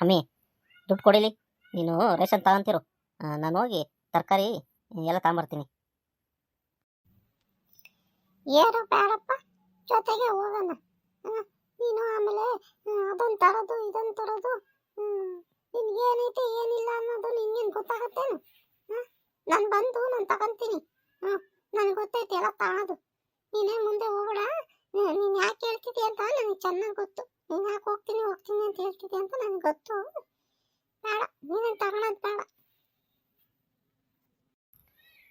ಅಮ್ಮಿ, ದುಡ್ಡು ಕೊಡಿಲಿ. ನೀನು ರೇಷನ್ ತಗೊಂತಿರು. ನಾನು ಹೋಗಿ ತರಕಾರಿ ಎಲ್ಲ ತಗೊಂಬರ್ತೀನಿ. ಏನು ಬೇಡಪ್ಪ, ಜೊತೆಗೆ ಹೋಗೋಣ. ನೀನು ಆಮೇಲೆ ಅದನ್ನು ತರೋದು ಇದನ್ನು ತರೋದು. ನಿನ್ಗೆ ಏನೈತೆ, ಏನಿಲ್ಲ ಅನ್ನೋದು ನಿನ್ಗೇನು ಗೊತ್ತಾಗತ್ತೇನು? ನಾನು ಬಂದು ನಾನು ತಗೊಂತೀನಿ. ಹ್ಞೂ ನನಗೆ ಗೊತ್ತೈತೆ ಎಲ್ಲ ತಗೋದು ನೀನೇ ಮುಂದೆ ಹೋಗ್ಬೇಡ. ನೀನು ಯಾಕೆ ಹೇಳ್ತಿದ್ದೀಯ ಅಂತ ನನಗೆ ಚೆನ್ನಾಗಿ ಗೊತ್ತು. ನೀನು ಯಾಕೆ ಹೋಗ್ತೀನಿ ಹೋಗ್ತೀನಿ ಅಂತ ಹೇಳ್ತಿದ್ದೆ ಅಂತ ನನಗೆ ಗೊತ್ತು. ಬೇಡ, ನೀನೇನು ತಗೊಳೋದು ಬೇಡ.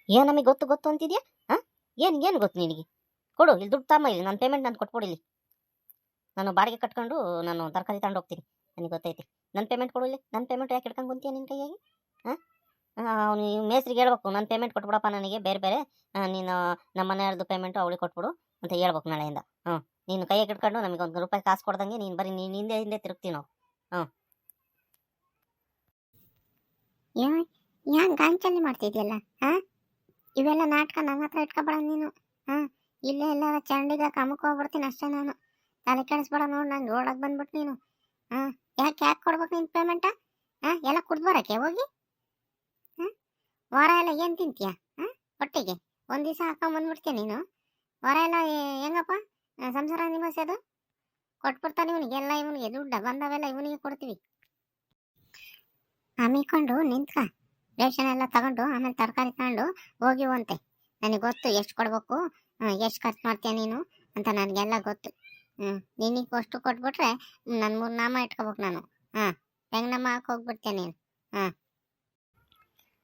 ಏನು ನಮಗೆ ಗೊತ್ತು ಗೊತ್ತು ಅಂತಿದ್ಯಾ? ಹಾಂ? ಏನು ಏನು ಗೊತ್ತು ನಿನಗೆ? ಕೊಡು, ಇಲ್ಲಿ ದುಡ್ಡು ತಮ್ಮ ಇಲ್ಲಿ ನನ್ನ ಪೇಮೆಂಟ್ ನಾನು ಕೊಟ್ಬಿಡು ನಾನು ಬಾಡಿಗೆ ಕಟ್ಕೊಂಡು ನಾನು ತರಕಾರಿ ತಗೊಂಡು ಹೋಗ್ತೀನಿ, ನನಗೆ ಗೊತ್ತೈತಿ. ನನ್ನ ಪೇಮೆಂಟ್ ಕೊಡು ಇಲ್ಲಿ. ನನ್ನ ಪೇಮೆಂಟ್ ಯಾಕೆ ಇಟ್ಕೊಂಡು ಕುಂತೀಯ ನಿನ್ನ ಕೈಯಾಗಿ? ಹಾಂ? ಅವನು ಮೇಸ್ರಿಗೆ ಹೇಳ್ಬೇಕು ನನ್ನ ಪೇಮೆಂಟ್ ಕೊಟ್ಬಿಡಪ್ಪ ನನಗೆ, ಬೇರೆ ಬೇರೆ. ನೀನು ನಮ್ಮ ಮನೆಯವ್ರದ್ದು ಪೇಮೆಂಟು ಅವಳಿಗೆ ಕೊಟ್ಬಿಡು ಅಂತ ಹೇಳ್ಬೇಕು ನಾಳೆಯಿಂದ. ಹ್ಞೂ ನೀನು ಕೈ ಹಿಡ್ಕೊಂಡು ನಮಗೆ ಒಂದು ರೂಪಾಯಿ ಕಾಸು ಕೊಡ್ದಂಗೆ ನೀನು ಬರೀ ನೀನು ಹಿಂದೆ ಹಿಂದೆ ತಿರುಗ್ತೀವಿ ನಾವು ಯಾ ಗಾಂಚಂಡಿ ಮಾಡ್ತಿದ್ಯಲ್ಲ, ಹಾ? ಇವೆಲ್ಲ ನಾಟಕ ನನ್ನ ಹತ್ರ ಇಟ್ಕೊಬೇಡ ನೀನು, ಹಾ? ಇಲ್ಲೇ ಎಲ್ಲ ಚಂಡಿಗ ಕಮಕ್ ಹೋಗ್ಬಿಡ್ತೀನಿ ಅಷ್ಟೇ ನಾನು. ತಲೆ ಕೆಡಿಸ್ಬೇಡ ನೋಡು ನಾನು ರೋಡಾಗ ಬಂದ್ಬಿಟ್ಟು ನೀನು, ಹಾ? ಯಾಕೆ ಯಾಕೆ ಕೊಡ್ಬೇಕು ನಿನ್ನ ಪೇಮೆಂಟಾ ಹಾ, ಎಲ್ಲ ಕುಡ್ದು ಹೋಗಿ? ಹಾ? ವಾರ ಎಲ್ಲ ಏನು ತಿಂತೀಯ, ಹಾ? ಒಟ್ಟಿಗೆ ಒಂದು ದಿವಸ ಹಾಕೊಂಬಂದ್ಬಿಡ್ತೀಯ ನೀನು? ವಾರ ಎಲ್ಲ ಹೆಂಗಪ್ಪ? ಸಂಸಾರ ನಿಮ್ಮಸೋದು ಕೊಟ್ಬಿಡ್ತಾನೆ ಇವನಿಗೆ ಎಲ್ಲ ಇವನಿಗೆ ದುಡ್ಡ ಬಂದವೆಲ್ಲ ಇವನಿಗೆ ಕೊಡ್ತೀವಿ. ಹಮ್ಮಿಕೊಂಡು ನಿಂತ್ಕ. ರೇಷನ್ ಎಲ್ಲ ತಗೊಂಡು, ಆಮೇಲೆ ತರಕಾರಿ ತಗೊಂಡು ಹೋಗಿವಂತೆ ನನಗೆ ಗೊತ್ತು ಎಷ್ಟು ಕೊಡ್ಬೇಕು ಎಷ್ಟು ಖರ್ಚು ಮಾಡ್ತೀಯ ನೀನು ಅಂತ ನನಗೆಲ್ಲ ಗೊತ್ತು. ಹ್ಞೂ ನಿನಗೆ ಅಷ್ಟು ಕೊಟ್ಬಿಟ್ರೆ ನನ್ನ ಮೂರು ನಾಮ ಇಟ್ಕೋಬೇಕು ನಾನು. ಹಾಂ ಹೆಂಗೆ ನಮ್ಮ ಹಾಕಿ ಹೋಗ್ಬಿಡ್ತೀಯ ನೀನು?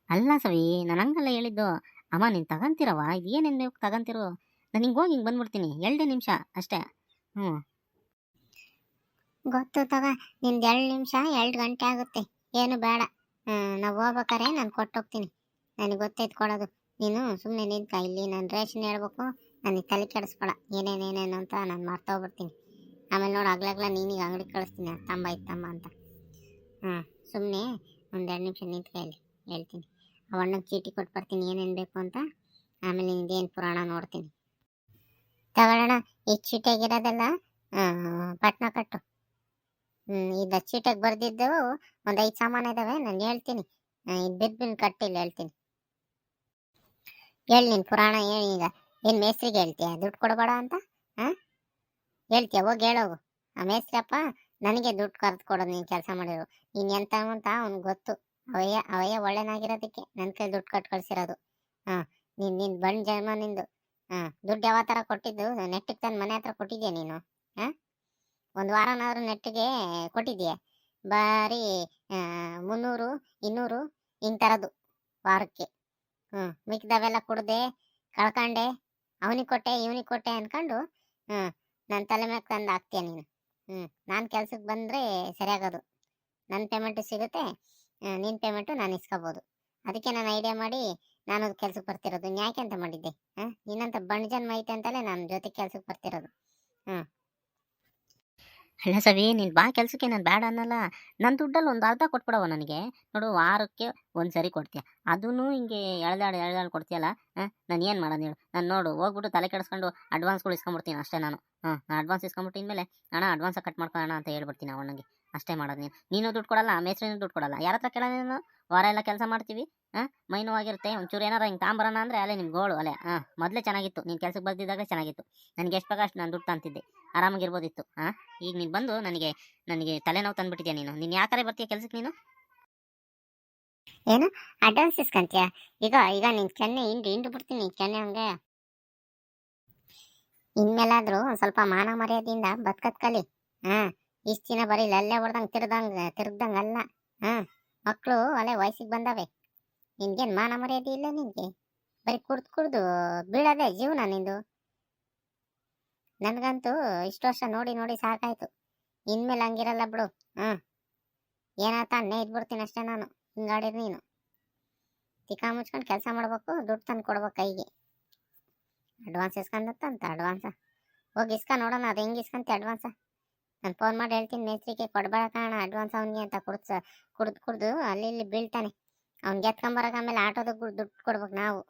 ಅಲ್ಲ ಸವಿ, ನಾನು ಹಂಗಲ್ಲ ಹೇಳಿದ್ದು. ಅಮ್ಮ, ನೀನು ತಗೊಂತಿರವ ಇದು ಏನೇನು ಬೇಕು ತಗೊಂತಿರು ನಾನು ಹಿಂಗೆ ಹೋಗಿ ಬಂದ್ಬಿಡ್ತೀನಿ. ಎರಡು ನಿಮಿಷ ಅಷ್ಟೇ. ಹ್ಞೂ ಗೊತ್ತು ತಗ ನಿಮ್ದು ಎರಡು ನಿಮಿಷ ಎರಡು ಗಂಟೆ ಆಗುತ್ತೆ. ಏನು ಬೇಡ. ನಾವು ಹೋಗ್ಬೇಕಾರೆ ನಾನು ಕೊಟ್ಟೋಗ್ತೀನಿ. ನನಗೆ ಗೊತ್ತೈತೆ ಕೊಡೋದು. ನೀನು ಸುಮ್ಮನೆ ನಿಂತ ಇಲ್ಲಿ ನಾನು ರೇಷನ್ ಹೇಳ್ಬೇಕು, ನನಗೆ ತಲೆ ಕೆಡಿಸ್ಬೇಡ. ಏನೇನೇನೇನು ಅಂತ ನಾನು ಮರ್ತೋಗ್ಬಿಡ್ತೀನಿ. ಆಮೇಲೆ ನೋಡು ಆಗ್ಲಾಗ್ಲ ನೀನೀಗ ಅಂಗಡಿ ಕಳಿಸ್ತೀನಿ ತಮ್ಮ ಇದು ಅಂತ. ಹಾಂ ಸುಮ್ಮನೆ ಒಂದು ಎರಡು ನಿಮಿಷ ನಿಂತ್ಕ ಇಲ್ಲಿ, ಹೇಳ್ತೀನಿ. ಅವಣ್ಣಗೆ ಚೀಟಿ ಕೊಟ್ಟು ಬರ್ತೀನಿ ಏನೇನು ಬೇಕು ಅಂತ. ಆಮೇಲೆ ನಿಂದೇನು ಪುರಾಣ ನೋಡ್ತೀನಿ. ತಗೊಳ್ಳೋಣ. ಈ ಚೀಟಿಯಾಗಿರೋದೆಲ್ಲ ಪಟ್ನ ಕಟ್ಟು. ಹ್ಮ್ ಇದು ಚೀಟಿಗೆ ಬರೆದಿದ್ದವು ಒಂದು ಐದು ಸಾಮಾನು ಇದಾವೆ, ನಾನು ಹೇಳ್ತೀನಿ. ಇದು ಬಿನ್ ಕಟ್ಟಿಲ್ಲ ಹೇಳ್ತೀನಿ. ಹೇಳಿ ನೀನು ಪುರಾಣ ಹೇಳಿ ಈಗ, ಏನು ಮೇಸ್ತ್ರಿಗೆ ಹೇಳ್ತೀಯ? ದುಡ್ಡು ಕೊಡಬೇಡ ಅಂತ? ಹಾಂ ಹೇಳ್ತೀಯ? ಹೋಗಿ ಹೇಳೋಗು. ಆ ಮೇಸ್ತ್ರಿಯಪ್ಪ, ನನಗೆ ದುಡ್ಡು ಕರೆದು ಕೊಡೋದು ನೀನು ಕೆಲಸ ಮಾಡಿರು. ನೀನು ಎಂತ ಅಂತ ಅವ್ನಿಗೆ ಗೊತ್ತು. ಅವಯ್ಯ ಅವಯ್ಯ ಒಳ್ಳೆನಾಗಿರೋದಕ್ಕೆ. ನನ್ನ ಕೈ ದುಡ್ಡು ಕಟ್ಟು ಕಳ್ಸಿರೋದು ಹಾಂ ನೀನು ನಿನ್ ಬಣ್ಣ ಜನ್ಮ ನಿಂದು. ದುಡ್ಡು ಯಾವ ಥರ ಕೊಟ್ಟಿದ್ದು, ನೆಟ್ಟಿಗೆ ತಂದು ಮನೆ ಹತ್ರ ಕೊಟ್ಟಿದ್ಯಾ ನೀನು? ಹಾ? ಒಂದು ವಾರನಾದ್ರೂ ನೆಟ್ಟಿಗೆ ಕೊಟ್ಟಿದ್ಯಾ? ಬರೀ ಮುನ್ನೂರು, ಇನ್ನೂರು, ಹಿಂಗೆ ಥರದ್ದು ವಾರಕ್ಕೆ. ಹ್ಞೂ ಮಿಕ್ಕಿದವೆಲ್ಲ ಕುಡ್ದೆ, ಕಳ್ಕಂಡೆ, ಅವನಿಗೆ ಕೊಟ್ಟೆ, ಇವನಿಗೆ ಕೊಟ್ಟೆ ಅನ್ಕೊಂಡು ಹ್ಞೂ ನನ್ನ ತಲೆ ಮ್ಯಾಗ ತಂದು ಹಾಕ್ತೀಯ ನೀನು? ಹ್ಞೂ ನಾನು ಕೆಲ್ಸಕ್ಕೆ ಬಂದರೆ ಸರಿಯಾಗೋದು. ನನ್ನ ಪೇಮೆಂಟು ಸಿಗುತ್ತೆ ನಿನ್ನ ಪೇಮೆಂಟು ನಾನು ಇಸ್ಕೋಬೋದು. ಅದಕ್ಕೆ ನಾನು ಐಡಿಯಾ ಮಾಡಿ ನಾನು ಕೆಲ್ಸಕ್ಕೆ ಬರ್ತಿರೋದು ಯಾಕೆ ಅಂತ ಮಾಡಿದ್ದೆ? ಹಾಂ? ನಿನ್ನಂತ ಬಣ್ಣ ಐತೆ ಅಂತಲೇ ನಾನು ಜೊತೆ ಕೆಲ್ಸಕ್ಕೆ ಬರ್ತಿರೋದು. ಅಲ್ಲ ಸವಿ, ನೀನು ಬಾ ಕೆಲಸಕ್ಕೆ, ನಾನು ಬೇಡ ಅನ್ನಲ್ಲ. ನನ್ನ ದುಡ್ಡಲ್ಲಿ ಒಂದು ಅರ್ಧ ಕೊಟ್ಬಿಡವ ನನಗೆ. ನೋಡು, ವಾರಕ್ಕೆ ಒಂದು ಸರಿ ಕೊಡ್ತೀಯ. ಅದೂ ಹಿಂಗೆ ಎಳ್ದಾಡು ಎಳ್ದಾಡು ಕೊಡ್ತೀಯಲ್ಲ? ಹಾಂ? ನಾನು ಏನು ಮಾಡೋದು ಹೇಳು ನಾನು ನೋಡು, ಹೋಗ್ಬಿಟ್ಟು ತಲೆ ಕೆಡಿಸ್ಕೊಂಡು ಅಡ್ವಾನ್ಸ್ಗಳು ಇಸ್ಕೊಂಬಿಡ್ತೀನಿ ಅಷ್ಟೇ ನಾನು. ಹಾಂ ನಾನು ಅಡ್ವಾನ್ಸ್ ಇಸ್ಕೊಂಬಿಟ್ಟಿನ ಮೇಲೆ ಅಣ್ಣ ಅಡ್ವಾನ್ಸ್ ಕಟ್ ಮಾಡ್ಕೊಳ್ಳೋಣ ಅಂತ ಹೇಳ್ಬಿಡ್ತೀನಿ ಅವನಿಗೆ ಅಷ್ಟೇ ಮಾಡೋದು ನೀನು. ನೀನು ದುಡ್ಡು ಕೊಡಲ್ಲ, ಮೇಸ್ತ್ರಿನೂ ದುಡ್ಡು ಕೊಡಲ್ಲ. ಯಾರ ಹತ್ರ ನೀನು? ವಾರ ಎಲ್ಲ ಕೆಲಸ ಮಾಡ್ತೀವಿ ಹಾಂ ಮೈ ನೋವಾಗಿರುತ್ತೆ ಒಂಚೂರು ಏನಾರ ಹಿಂಗೆ ತಾಂಬರೋಣ ಅಂದರೆ ಅಲ್ಲೇ ನಿಮ್ಮ ಗೋಳು ಅಲ್ಲೇ ಹಾಂ ಮೊದಲೇ ಚೆನ್ನಾಗಿತ್ತು. ನೀನು ಕೆಲಸಕ್ಕೆ ಬಂದಿದ್ದಾಗ ಚೆನ್ನಾಗಿತ್ತು. ನನಗೆ ಎಷ್ಟು ಅಷ್ಟು ನಾನು ದುಡ್ಡು ತಂತಿದ್ದೆ. ಆರಾಮಾಗಿರ್ಬೋದಿತ್ತು ಹಾಂ ಈಗ ನೀನು ಬಂದು ನನಗೆ ನನಗೆ ತಲೆನೋವು ತಂದುಬಿಟ್ಟಿದ್ಯಾ ನೀನು? ನೀನು ಯಾಕರೆ ಬರ್ತೀಯ ಕೆಲಸಕ್ಕೆ ನೀನು? ಏನು? ಅಡ್ವಾನ್ಸ್ ಇಸ್ಕೊಂತೀಯ ಈಗ ಈಗ ನೀನ್ ಕೆನ್ನೆ ಹಿಂಡು ಹಿಂಡು ಬಿಡ್ತೀನಿ ಕೆನ್ನೆ ಹಂಗೆ. ಇನ್ಮೇಲಾದರೂ ಒಂದು ಸ್ವಲ್ಪ ಮಾನ ಮರ್ಯಾದೆಯಿಂದ ಬದುಕತ್ ಕಲಿ ಹಾ ಇಷ್ಟ್ ದಿನ ಬರೀ ಲಲ್ಲೆ ಹೊಡ್ದಂಗ್ ತಿರ್ದಂಗ ಅಲ್ಲ. ಹಾ ಮಕ್ಕಳು ಅಲ್ಲೇ ವಯಸ್ಸಿಗೆ ಬಂದವೆ. ನಿನ್ಗೇನ್ ಮಾನ ಮರ್ಯಾದೆ ಇಲ್ಲ ನಿನ್ಗೆ? ಬರೀ ಕುಡ್ದು ಕುಡ್ದು ಬೀಳೋದೇ ಜೀವನ ನಿಂದು. ನನಗಂತೂ ಇಷ್ಟು ವರ್ಷ ನೋಡಿ ನೋಡಿ ಸಾಕಾಯ್ತು. ಇನ್ಮೇಲೆ ಹಂಗಿರಲ್ಲ ಬಿಡು. ಹಾ, ಏನಾತ ಅನ್ನೇ ಇದ್ಬಿಡ್ತೀನಿ ಅಷ್ಟೇ ನಾನು. ಹಿಂಗಾಡಿರಿ ನೀನು. ತಿಕ್ಕ ಮುಚ್ಕೊಂಡು ಕೆಲಸ ಮಾಡ್ಬೇಕು, ದುಡ್ಡು ತಂದು ಕೊಡ್ಬೇಕು ಕೈಗೆ. ಅಡ್ವಾನ್ಸ್ ಇಸ್ಕೊಂಡತ್ತಂತ ಅಡ್ವಾನ್ಸ. ಹೋಗಿ ಇಸ್ಕ ನೋಡೋಣ, ಅದು ಹೆಂಗೆ ಇಸ್ಕೊಂತಿ ಅಡ್ವಾನ್ಸ. ನಾನು ಫೋನ್ ಮಾಡಿ ಹೇಳ್ತೀನಿ, ಮೇಸ್ತ್ರಿಗೆ ಕೊಡ್ಬೇಡ ಕಾರಣ ಅಡ್ವಾನ್ಸ್ ಅವನಿಗೆ ಅಂತ ಕುಡ್ಸ, ಕುಡ್ದು ಕುಡ್ದು ಅಲ್ಲಿ ಇಲ್ಲಿ ಬೀಳ್ತಾನೆ. ಅವ್ನಿಗೆ ಎತ್ಕೊಂಬರಕ್ಕೆ ಆಮೇಲೆ ಆಟೋದ ದುಡ್ಡು ಕೊಡ್ಬೇಕು ನಾವು.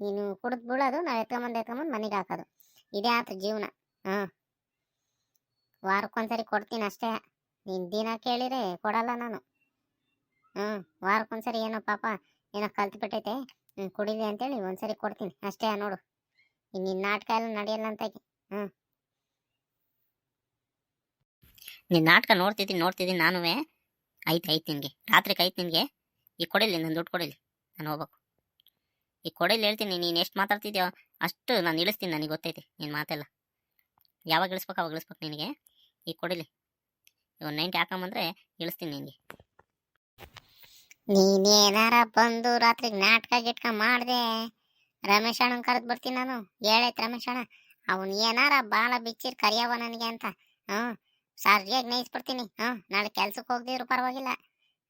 ನೀನು ಕುಡ್ದು ಬೀಳೋದು, ನಾವು ಎತ್ಕೊಂಬಂದು ಎತ್ಕೊಂಬಂದು ಮನೆಗೆ ಹಾಕೋದು. ಇದೇ ಆತು ಜೀವನ. ಹಾಂ. ವಾರಕ್ಕೊಂದ್ಸರಿ ಕೊಡ್ತೀನಿ ಅಷ್ಟೇ. ನೀನು ದಿನ ಕೇಳಿರೆ ಕೊಡಲ್ಲ ನಾನು. ಹ್ಞೂ ವಾರಕ್ಕೊಂದ್ಸರಿ ಏನೋ ಪಾಪ ಏನೋ ಕಲ್ತು ಬಿಟ್ಟೈತೆ. ಹ್ಞೂ ಕುಡಿಲಿ ಅಂತೇಳಿ ಒಂದ್ಸರಿ ಕೊಡ್ತೀನಿ. ಅಷ್ಟೇ ನೋಡು. ಇನ್ನು ನಾಟಕ ಎಲ್ಲ ನಡೆಯಲ್ಲ ಅಂತ ನಿನ್ನ ನಾಟಕ ನೋಡ್ತಿದ್ದೀನಿ ನೋಡ್ತಿದ್ದೀನಿ ನಾನು ಐತೆ ಐತೆ ನಿನಗೆ. ರಾತ್ರಿ ಕೈತ್ ನಿನಗೆ. ಈಗ ಕೊಡಿಲಿ ನನ್ನ ದುಡ್ಡು ಕೊಡಲಿ. ನಾನು ಹೋಗ್ಬೇಕು. ಈಗ ಕೊಡಿಲಿ ಹೇಳ್ತೀನಿ, ನೀನು ಎಷ್ಟು ಮಾತಾಡ್ತಿದ್ಯೋ ಅಷ್ಟು ನಾನು ಇಳಿಸ್ತೀನಿ ನನಗೆ ಗೊತ್ತೈತಿ ನಿನ್ ಮಾತೆಲ್ಲ. ಯಾವಾಗ ಇಳಿಸ್ಬೇಕು, ಅವಾಗ ಇಳಿಸ್ಬೇಕು ನಿನಗೆ. ಈಗ ಕೊಡಿಲಿ. ಒಂದು ನೈಂಟಿ ಹಾಕೊಂಬಂದ್ರೆ ಇಳಿಸ್ತೀನಿ ನಿನಗೆ. ನೀನೇನಾರ ಬಂದು ರಾತ್ರಿಗೆ ನಾಟಕ, ಗಿಟ್ಕ ಮಾಡ್ದೆ? ರಮೇಶ್ ಅಣ್ಣ ಕರೆದು ಬರ್ತೀನಿ ನಾನು. ಹೇಳೈತೆ ರಮೇಶ್ ಅಣ್ಣ. ಅವನ್ ಏನಾರ ಬಾಳ ಬಿಚ್ಚಿರ್ ಕರಿಯವ ನನಗೆ ಅಂತ. ಹ್ಮ್. ಸರಿಯಾಗಿ ನೈಸ್ಬಿಡ್ತೀನಿ ಹಾ ನಾಳೆ ಕೆಲ್ಸಕ್ಕೆ ಹೋಗ್ದಿದ್ರು ಪರವಾಗಿಲ್ಲ.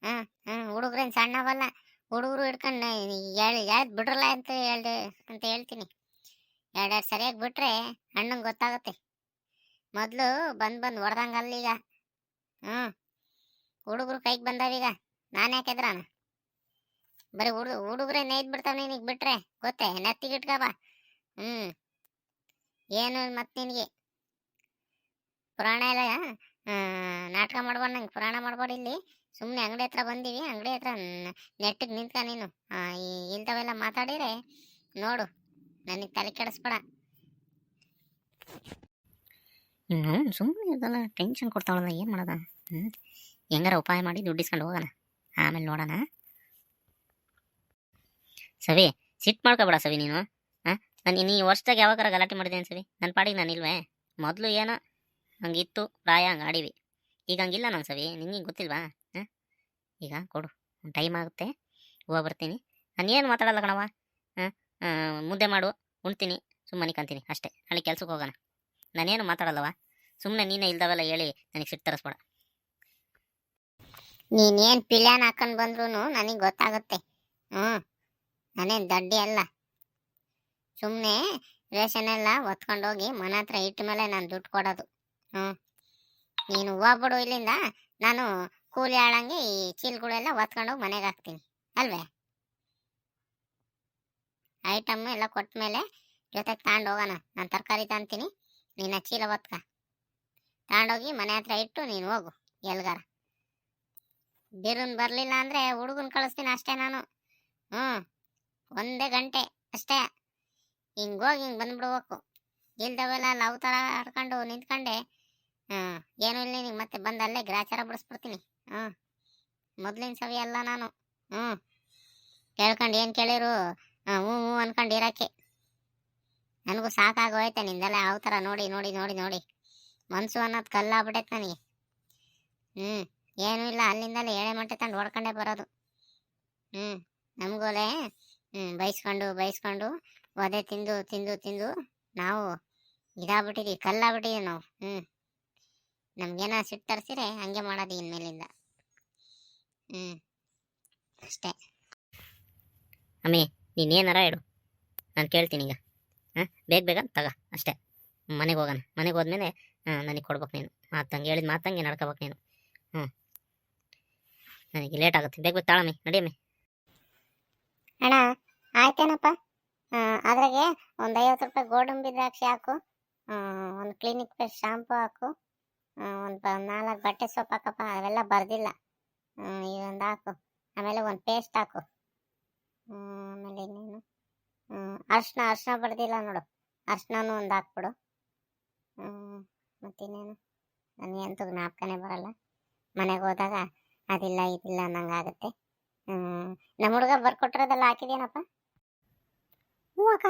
ಹಾ ಹ್ಞೂ ಹುಡುಗ್ರೇನು ಸಣ್ಣವಲ್ಲ, ಹುಡುಗರು ಹಿಡ್ಕೊಂಡು ಹೇಳಿ ಎಳ್ದು ಬಿಡ್ರಲ್ಲ ಅಂತ ಹೇಳ್ದೆ, ಅಂತ ಹೇಳ್ತೀನಿ. ಎರಡೆರಡು ಸರಿಯಾಗಿ ಬಿಟ್ರೆ ಅಣ್ಣಂಗೆ ಗೊತ್ತಾಗುತ್ತೆ. ಮೊದಲು ಬಂದು ಬಂದು ಹೊಡೆದಂಗಲ್ಲ ಈಗ. ಹ್ಞೂ ಹುಡುಗರು ಕೈಗೆ ಬಂದವೀಗ ನಾನು ಯಾಕೆದ್ರಾನ ಬರೀ ಹುಡು, ಹುಡುಗ್ರೆ ನೈದು ಬಿಡ್ತಾವ ನಿನಗೆ ಬಿಟ್ರೆ, ಗೊತ್ತೇ? ಬಾ. ಹ್ಮ್, ಏನು ಮತ್ತೆ ನಿನಗೆ? ಪುರಾಣ ಎಲ್ಲ ನಾಟಕ ಮಾಡ್ಬಾರ್ದು ನಂಗೆ, ಪುರಾಣ ಮಾಡ್ಬೇಡ ಇಲ್ಲಿ. ಸುಮ್ಮನೆ ಅಂಗಡಿ ಹತ್ರ ಬಂದೀವಿ, ಅಂಗಡಿ ಹತ್ರ ನೆಟ್ಟಿಗೆ ನಿಂತ್ಕ ನೀನು. ಇಂಥವೆಲ್ಲ ಮಾತಾಡಿದ್ರೆ ನೋಡು, ನನಗೆ ತಲೆ ಕೆಡಿಸ್ಬೇಡ. ಹ್ಞೂ ಸುಮ್ಮನೆ ಇದೆಲ್ಲ ಟೆನ್ಷನ್ ಕೊಡ್ತಾವಲ್ಲ ಏನು ಮಾಡೋದ? ಹ್ಞೂ ಹೆಂಗಾರ ಉಪಾಯ ಮಾಡಿ ದುಡ್ಡು ಇಸ್ಕೊಂಡು ಹೋಗೋಣ. ಆಮೇಲೆ ನೋಡೋಣ. ಸವಿ ಸಿಟ್ಟು ಮಾಡ್ಕೊಬೇಡ ಸವಿ ನೀನು ಹಾಂ ನಾನು ನೀ ವರ್ಷದಾಗ ಯಾವಾಗಾರ ಗಲಾಟೆ ಮಾಡಿದೆ ಸವಿ ನನ್ನ ಪಾಡಿಗೆ ನಾನು ಇಲ್ವೇ? ಮೊದಲು ಏನೋ ಹಂಗಿತ್ತು, ಪ್ರಾಯ ಹಂಗೆ ಆಡಿವಿ. ಈಗ ಹಂಗಿಲ್ಲ ನಾನು ಸವಿ ನಿಂಗೆ ಗೊತ್ತಿಲ್ವಾ? ಹಾಂ? ಈಗ ಕೊಡು, ಟೈಮ್ ಆಗುತ್ತೆ ಹೋಗಿ ಬರ್ತೀನಿ. ನಾನು ಏನು ಮಾತಾಡಲ್ಲ ಕಣವ ಹಾಂ? ಮುದ್ದೆ ಮಾಡು, ಉಣ್ತೀನಿ, ಸುಮ್ಮನೆ ಕಂತೀನಿ ಅಷ್ಟೇ. ನಾಳೆ ಕೆಲ್ಸಕ್ಕೆ ಹೋಗೋಣ. ನಾನೇನು ಮಾತಾಡಲ್ಲವ ಸುಮ್ಮನೆ ನೀನೇ ಇಲ್ದವೆಲ್ಲ ಹೇಳಿ ನನಗೆ ಸಿಟ್ಟು ತರಿಸ್ಬೇಡ. ನೀನೇನು ಪಿಲ್ಯಾನ್ ಹಾಕೊಂಡು ಬಂದ್ರೂ ನನಗೆ ಗೊತ್ತಾಗುತ್ತೆ. ಹ್ಞೂ ನಾನೇನು ದಡ್ಡಿ ಅಲ್ಲ. ಸುಮ್ಮನೆ ರೇಷನ್ ಎಲ್ಲ ಒತ್ಕೊಂಡೋಗಿ ಮನೆ ಹತ್ರ ಇಟ್ಟ ಮೇಲೆ ನಾನು ದುಡ್ಡು ಕೊಡೋದು. ಹ್ಮ್. ನೀನು ಹೋಗ್ಬಿಡು ಇಲ್ಲಿಂದ, ನಾನು ಕೂಲಿ ಆಳಂಗೆ ಈ ಚೀಲಗಳೆಲ್ಲ ಒತ್ಕೊಂಡೋಗಿ ಮನೆಗೆ ಹಾಕ್ತೀನಿ, ಅಲ್ವೇ? ಐಟಮ್ ಎಲ್ಲ ಕೊಟ್ಟ ಮೇಲೆ ಜೊತೆಗೆ ತಗೊಂಡು ಹೋಗೋಣ, ನಾನು ತರಕಾರಿ ತಂತೀನಿ ನೀನು ಚೀಲ ಒತ್ಕ ತಗೊಂಡೋಗಿ ಮನೆ ಹತ್ರ ಇಟ್ಟು ನೀನು ಹೋಗು, ಎಲ್ಗಾರ. ಬಿರುನ್ ಬರಲಿಲ್ಲ ಅಂದ್ರೆ ಹುಡುಗನ್ ಕಳಿಸ್ತೀನಿ ಅಷ್ಟೇ ನಾನು. ಹ್ಮ್, ಒಂದೇ ಗಂಟೆ ಅಷ್ಟೇ. ಹಿಂಗ್ ಹೋಗಿ ಹಿಂಗ್ ಬಂದ್ಬಿಡ್ಬೇಕು. ಇಲ್ದವೆಲ್ಲ ಲವ್ ಥರ ಆಡ್ಕೊಂಡು ನಿಂತ್ಕೊಂಡೆ ಹ್ಮ್, ಏನು ಇಲ್ಲ ನಿಂಗೆ ಮತ್ತೆ ಬಂದು ಅಲ್ಲೇ ಗ್ರಾಚಾರ ಬಿಡಿಸ್ಬಿಡ್ತೀನಿ. ಹಾಂ ಮೊದಲಿನ ಸವಿ ಅಲ್ಲ ನಾನು. ಹ್ಞೂ ಕೇಳ್ಕೊಂಡು ಏನು ಕೇಳಿರು? ಹಾಂ ಹ್ಞೂ ಹ್ಞೂ ಅನ್ಕೊಂಡು ಇರೋಕ್ಕೆ ನನಗೂ ಸಾಕಾಗೋಯ್ತೆ ನಿಂದೆಲ್ಲ ಯಾವ ಥರ ನೋಡಿ ನೋಡಿ ನೋಡಿ ನೋಡಿ. ಮನ್ಸು ಅನ್ನೋದು ಕಲ್ಲಾಗ್ಬಿಟ್ಟೈತೆ ನನಗೆ. ಹ್ಞೂ ಏನೂ ಇಲ್ಲ, ಅಲ್ಲಿಂದಲೇ ಏಳೆ ಮಟ್ಟೆ ತಂದು ಹೊಡ್ಕೊಂಡೇ ಬರೋದು. ಹ್ಞೂ ನಮಗೋಲೆ ಹ್ಞೂ ಬೈಸ್ಕೊಂಡು ಬೈಸ್ಕೊಂಡು ಒದೆ ತಿಂದು ತಿಂದು ತಿಂದು ನಾವು ಇದಾಗ್ಬಿಟ್ಟಿದೀವಿ ಕಲ್ಲಾಗ್ಬಿಟ್ಟಿದ್ದೀವಿ ನಾವು. ಹ್ಞೂ ನಮ್ಗೇನ ಸಿಟ್ಟು ತರ್ಸಿರೆ ಹಂಗೆ ಮಾಡೋದು ಇನ್ಮೇಲಿಂದ ಹ್ಞೂ ಅಷ್ಟೇ. ಅಮ್ಮಿ ನೀನೇನಾರ ಹೇಳು ನಾನು ಕೇಳ್ತೀನಿ ಈಗ. ಹಾಂ ಬೇಗ ಬೇಗ ತಗ ಅಷ್ಟೇ. ಮನೆಗೆ ಹೋಗೋಣ. ಮನೆಗೆ ಹೋದ್ಮೇಲೆ ನನಗೆ ಕೊಡ್ಬೇಕು ನೀನು. ಮಾತಂಗೆ ಹೇಳಿದ ಮಾತಂಗೆ ನಡ್ಕೋಬೇಕು ನೀನು. ಹ್ಞೂ ನನಗೆ ಲೇಟ್ ಆಗುತ್ತೆ. ಬೇಗ ಬೇಗ ತಾಳಮ್ಮಿ ನಡಿಯಮ್ಮಿ ಅಣ್ಣ ಆಯ್ತೇನಪ್ಪ? ಅದ್ರಾಗೆ ಒಂದು ಐವತ್ತು ರೂಪಾಯಿ ಗೋಡಂಬಿ ದ್ರಾಕ್ಷಿ ಹಾಕು. ಒಂದು ಕ್ಲಿನಿಕ್ ಪ್ಲಸ್ ಶಾಂಪು ಹಾಕು. ಒಂದು ನಾಲ್ಕು ಬಟ್ಟೆ ಸೊಪ್ಪು ಹಾಕಪ್ಪ, ಅವೆಲ್ಲ ಬರ್ದಿಲ್ಲ. ಇದೊಂದು ಹಾಕು. ಆಮೇಲೆ ಒಂದು ಪೇಸ್ಟ್ ಹಾಕು. ಆಮೇಲೆ ಇನ್ನೇನು? ಅರ್ಶಿನ ಅರ್ಶಿನ ಬರ್ದಿಲ್ಲ ನೋಡು. ಅರ್ಶಿನೂ ಒಂದು ಹಾಕ್ಬಿಡು. ಮತ್ತಿನ್ನೇನು? ನನಗೆ ಅಂತೂ ಜ್ಞಾಪಕನೇ ಬರಲ್ಲ. ಮನೆಗೆ ಹೋದಾಗ ಅದಿಲ್ಲ, ಇದಿಲ್ಲ ಅನ್ನಂಗಾಗುತ್ತೆ ನಮ್ಮ ಹುಡುಗ ಬರ್ಕೊಟ್ಟಿರೋದೆಲ್ಲ ಹಾಕಿದೇನಪ್ಪ ಹ್ಞೂ ಅಕ್ಕ,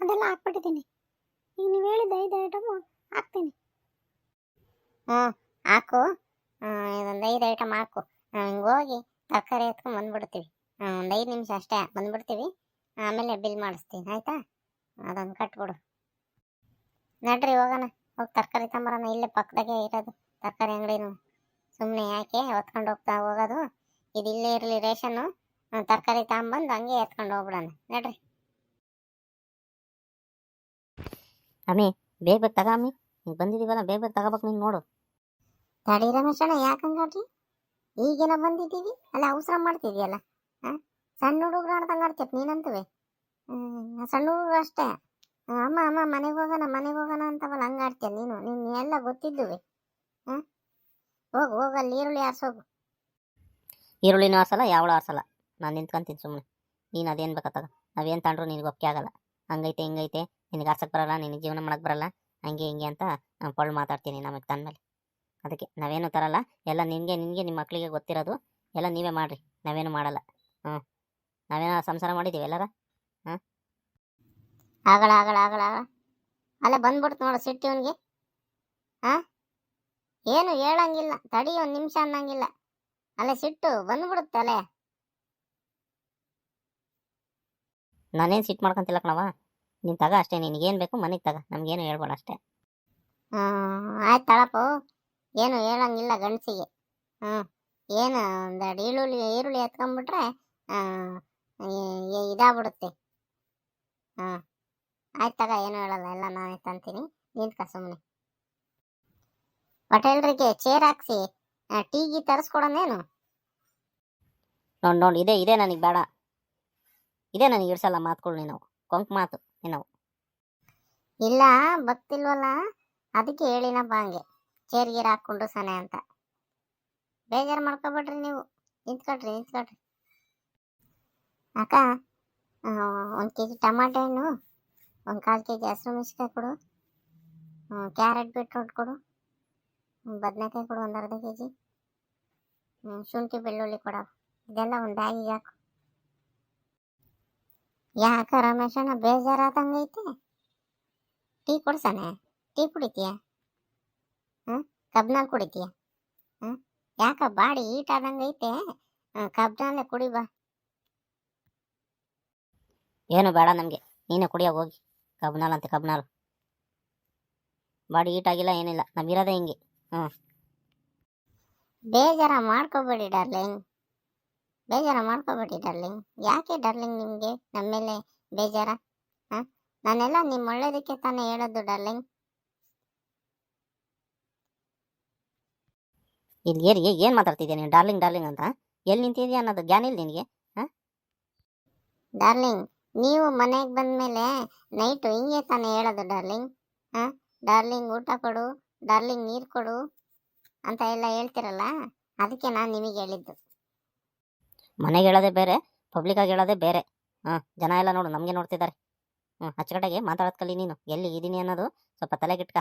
ಅದೆಲ್ಲ ಹಾಕ್ಬಿಟ್ಟಿದ್ದೀನಿ. ಈಗ ನೀವು ಹೇಳಿದ ಐದು ಐಟಮು ಹಾಕ್ತೀನಿ. ಹ್ಞೂ, ಹಾಕು. ಒಂದು ಐದು ಐಟಮ್ ಹಾಕು. ಹಿಂಗೆ ಹೋಗಿ ತರಕಾರಿ ಎತ್ಕೊಂಡು ಬಂದ್ಬಿಡ್ತೀವಿ. ಒಂದು ಐದು ನಿಮಿಷ ಅಷ್ಟೇ ಬಂದ್ಬಿಡ್ತೀವಿ. ಆಮೇಲೆ ಬಿಲ್ ಮಾಡಿಸ್ತೀನಿ, ಆಯಿತಾ? ಅದನ್ನು ಕಟ್ಬಿಡು. ನಡ್ರಿ, ಹೋಗೋಣ. ಹೋಗಿ ತರಕಾರಿ ತಗೊಂಬರೋಣ ಇಲ್ಲೇ ಪಕ್ಕದಾಗೆ ಇರೋದು ತರಕಾರಿ ಅಂಗಡಿನೂ. ಸುಮ್ಮನೆ ಯಾಕೆ ಹೊತ್ಕೊಂಡು ಹೋಗ್ತಾ ಹೋಗೋದು? ಇದು ಇಲ್ಲೇ ಇರಲಿ ರೇಷನ್ನು. ತರಕಾರಿ ತಗೊಂಬಂದು ಹಂಗೆ ಎತ್ಕೊಂಡು ಹೋಗ್ಬಿಡೋಣ. ನಡ್ರಿ. ಅಮ್ಮಿ, ಬೇಗ ಬೇಗ ಅಮ್ಮಿ. ಈಗ ಬಂದಿದ್ದೀವಲ್ಲ ಬೇಗ ಬೇಗ ತಗೋಬೇಕು ನೀನು ನೋಡು. ತಡಿ ರಮೇಶಣ್ಣ ಯಾಕಂಗಾಡ್ರಿ ಈಗೇನ ಬಂದಿದ್ದೀವಿ. ಅಲ್ಲ, ಅವಸರ ಮಾಡ್ತಿದ್ಯಲ್ಲ ಹಾಂ ಸಣ್ಣ ಹುಡುಗ್ರು ಆಡ್ದಂಗೆ ಆಡ್ತೀಯ ನೀನಂತವೆ? ಸಣ್ಣ ಹುಡುಗ್ರು ಅಷ್ಟೇ. ಅಮ್ಮ ಅಮ್ಮ, ಮನೆಗೆ ಹೋಗೋಣ ಮನೆಗೆ ಹೋಗೋಣ ಅಂತವಲ್ಲ, ಹಂಗೆ ಆಡ್ತೀಯ ನೀನು? ನೀನು ಎಲ್ಲ ಗೊತ್ತಿದ್ದುವೆ. ಹಾಂ ಹೋಗು ಹೋಗಲ್ಲ ಈರುಳ್ಳಿ ಆರ್ಸೋಗು. ಈರುಳ್ಳಿನೂ ಆರ್ಸಲ್ಲ, ಯಾವಳು ಆರ್ಸಲ್ಲ. ನಾನು ನಿಂತ್ಕೊಂತೀನಿ ಸುಮ್ಮನೆ ನೀನು ಅದೇನು ಬೇಕತ್ತಾಗ ನಾವೇನು ತಗೊಂಡ್ರು ನಿನಗೆ ಒಪ್ಪಿಗೆ ಆಗಲ್ಲ. ಹಂಗೈತೆ, ಹಿಂಗೈತೆ. ನಿನಗೆ ಆರ್ಸಕ್ಕೆ ಬರಲ್ಲ, ನಿನಗೆ ಜೀವನ ಮಾಡಕ್ಕೆ ಬರಲ್ಲ. ಹಂಗೆ, ಹಿಂಗೆ ಅಂತ ನಾನು ಪೊಳ್ಳು ಮಾತಾಡ್ತೀನಿ ನಮಗೆ ತಂದಮೇಲೆ ಅದಕ್ಕೆ ನಾವೇನು ತರಲ್ಲ. ಎಲ್ಲ ನಿನಗೆ ನಿನಗೆ ನಿಮ್ಮ ಮಕ್ಕಳಿಗೆ ಗೊತ್ತಿರೋದು. ಎಲ್ಲ ನೀವೇ ಮಾಡಿರಿ. ನಾವೇನು ಮಾಡಲ್ಲ. ಹ್ಞೂ. ನಾವೇನೋ ಸಂಸಾರ ಮಾಡಿದ್ದೀವಿ ಎಲ್ಲರ? ಆಗಲ್ಲ ಆಗಲ್ಲ ಆಗಲ್ಲ ಆಗಲ್ಲ. ಅಲ್ಲೇ ಬಂದ್ಬಿಡ್ತು ನೋಡು ಸಿಟ್ಟು ಇವನಿಗೆ ಹಾ? ಏನು ಹೇಳಂಗಿಲ್ಲ. ತಡಿ ಒಂದು ನಿಮಿಷ ಅನ್ನಂಗಿಲ್ಲ. ಅಲ್ಲೇ ಸಿಟ್ಟು ಬಂದ್ಬಿಡುತ್ತೆ ಅಲ್ಲೇ. ನಾನೇನು ಸಿಟ್ಟು ಮಾಡ್ಕೊಂತಿಲ್ಲ ಕಣವ ನೀನು ತಗ ಅಷ್ಟೇ, ನಿನಗೇನು ಬೇಕು ಮನೆಗೆ ತಗ. ನಮಗೇನು ಹೇಳ್ಬೇಡ ಅಷ್ಟೇ. ಆಯ್ತು ತಳಪು ಏನು ಹೇಳಂಗಿಲ್ಲ ಗಂಡಸಿಗೆ. ಹಾಂ ಏನು ಒಂದೆರಡು ಈರುಳ್ಳಿ ಈರುಳ್ಳಿ ಎತ್ಕೊಂಡ್ಬಿಟ್ರೆ ಇದಾಗ್ಬಿಡುತ್ತೆ. ಹಾಂ. ಆಯ್ತು ತಗ ಏನು ಹೇಳಲ್ಲ ಎಲ್ಲ ನಾನೇ ತಂತೀನಿ. ನಿಂತ್ಕ ಸುಮ್ಮನೆ ಪಟೇಲ್ರಿಗೆ ಚೇರ್ ಹಾಕ್ಸಿ ಟೀಗಿ ತರಿಸ್ಕೊಡೋನೇನು ನೋಡಿ ನೋಡಿ ಇದೇ ಇದೇ ನನಗೆ ಬೇಡ. ಇದೆ ನನಗೆ ಇಡ್ಸಲ್ಲ ಮಾತುಗಳು ನೀನು. ಕೊಂಕ್ ಮಾತು ನೀನು. ಇಲ್ಲ ಗೊತ್ತಿಲ್ವಲ್ಲ? ಅದಕ್ಕೆ ಹೇಳಿನಪ್ಪ ಹಂಗೆ. ಚೇರ್ ಗೀರ್ ಹಾಕ್ಕೊಂಡು ಅಂತ. ಬೇಜಾರು ಮಾಡ್ಕೊಬೇಡ್ರಿ ನೀವು. ನಿಂತ್ಕೊಳ್ರಿ ನಿಂತ್ಕೊಳ್ರಿ. ಅಕ್ಕ ಒಂದು ಕೆ ಜಿ ಟಮಾಟೆ ಹಣ್ಣು, ಒಂದು ಕಾಲು ಕೆ ಜಿ ಹಸಿರು ಮೆಣಸಿಕಾಯಿ ಕೊಡು ಕ್ಯಾರೆಟ್ ಬೀಟ್ರೂಟ್ ಕೊಡು, ಬದನೆಕಾಯಿ ಕೊಡು ಒಂದು ಅರ್ಧ ಕೆ ಜಿ ಶುಂಠಿ ಬೆಳ್ಳುಳ್ಳಿ ಕೊಡ. ಇದೆಲ್ಲ ಒಂದು ಬ್ಯಾಗಿಗೆ ಹಾಕು. ಯಾಕ ರಮೇಶಣ್ಣ ಬೇಜಾರಾದಂಗೈತೆ ಟೀ ಕೊಡ್ಸನೆ ಟೀ ಕುಡಿತೀಯ? ಹಾಂ ಕಬ್ನಲ್ಲಿ ಕುಡಿತೀಯ ಹ್ಞೂ ಯಾಕ ಬಾಡಿ ಈಟ್ ಆದಂಗೈತೆ ಕಬ್ನಲ್ಲೇ ಕುಡಿ ಬಾ. ಏನು ಬೇಡ ನಮಗೆ. ನೀನೇ ಕುಡಿಯೋ ಹೋಗಿ. ಕಬ್ನಾಲ್ ಅಂತ ಕಬ್ನಾಲ್ ಬಾಡಿ ಈಟಾಗಿಲ್ಲ ಏನಿಲ್ಲ. ನಮ್ಗಿರೋದೇ ಹಿಂಗೆ. ಹ್ಞೂ ಬೇಜಾರ ಮಾಡ್ಕೋಬೇಡಿ ಡಾರ್ಲಿಂಗ್. ಬೇಜಾರ ಮಾಡ್ಕೋಬೇಡಿ ಡಾರ್ಲಿಂಗ್. ಯಾಕೆ ಡಾರ್ಲಿಂಗ್ ನಿಮಗೆ? ನಮ್ಮ ಮೇಲೆ ಬೇಜಾರ? ಹಾಂ ನಾನೆಲ್ಲ ನಿಮ್ಮ ಒಳ್ಳೇದಕ್ಕೆ ತಾನೇ ಹೇಳೋದು ಡಾರ್ಲಿಂಗ್. ಇಲ್ಲಿ ಏರಿ ಏನು ಮಾತಾಡ್ತಿದ್ಯಾ ನೀನು? ಡಾರ್ಲಿಂಗ್ ಡಾರ್ಲಿಂಗ್ ಅಂತ? ಎಲ್ಲಿ ನಿಂತಿದ್ಯಾ ಅನ್ನೋದು ಜ್ಞಾನ ಇಲ್ಲ ನಿನಗೆ ಡಾರ್ಲಿಂಗ್ ನೀವು ಮನೆಗೆ ಬಂದಮೇಲೆ ನೈಟು ಹಿಂಗೆ ತಾನೇ ಹೇಳೋದು ಡಾರ್ಲಿಂಗ್ ಹಾಂ? ಡಾರ್ಲಿಂಗ್ ಊಟ ಕೊಡು ಡಾರ್ಲಿಂಗ್ ನೀರು ಕೊಡು ಅಂತ ಎಲ್ಲ ಹೇಳ್ತಿರಲ್ಲ ಅದಕ್ಕೆ ನಾನು ನಿಮಗೆ ಹೇಳಿದ್ದು. ಮನೆಗೆ ಹೇಳೋದೇ ಬೇರೆ ಪಬ್ಲಿಕ್ ಆಗಿ ಹೇಳೋದೇ ಬೇರೆ ಹಾಂ? ಜನ ಎಲ್ಲ ನೋಡು ನಮಗೆ ನೋಡ್ತಿದ್ದಾರೆ. ಹ್ಞೂ ಅಚ್ಚುಕಟ್ಟಾಗಿ ಮಾತಾಡೋದು ಕಲಿ ನೀನು ಎಲ್ಲಿ ಇದ್ದೀನಿ ಅನ್ನೋದು ಸ್ವಲ್ಪ ತಲೆಗಿಟ್ಕ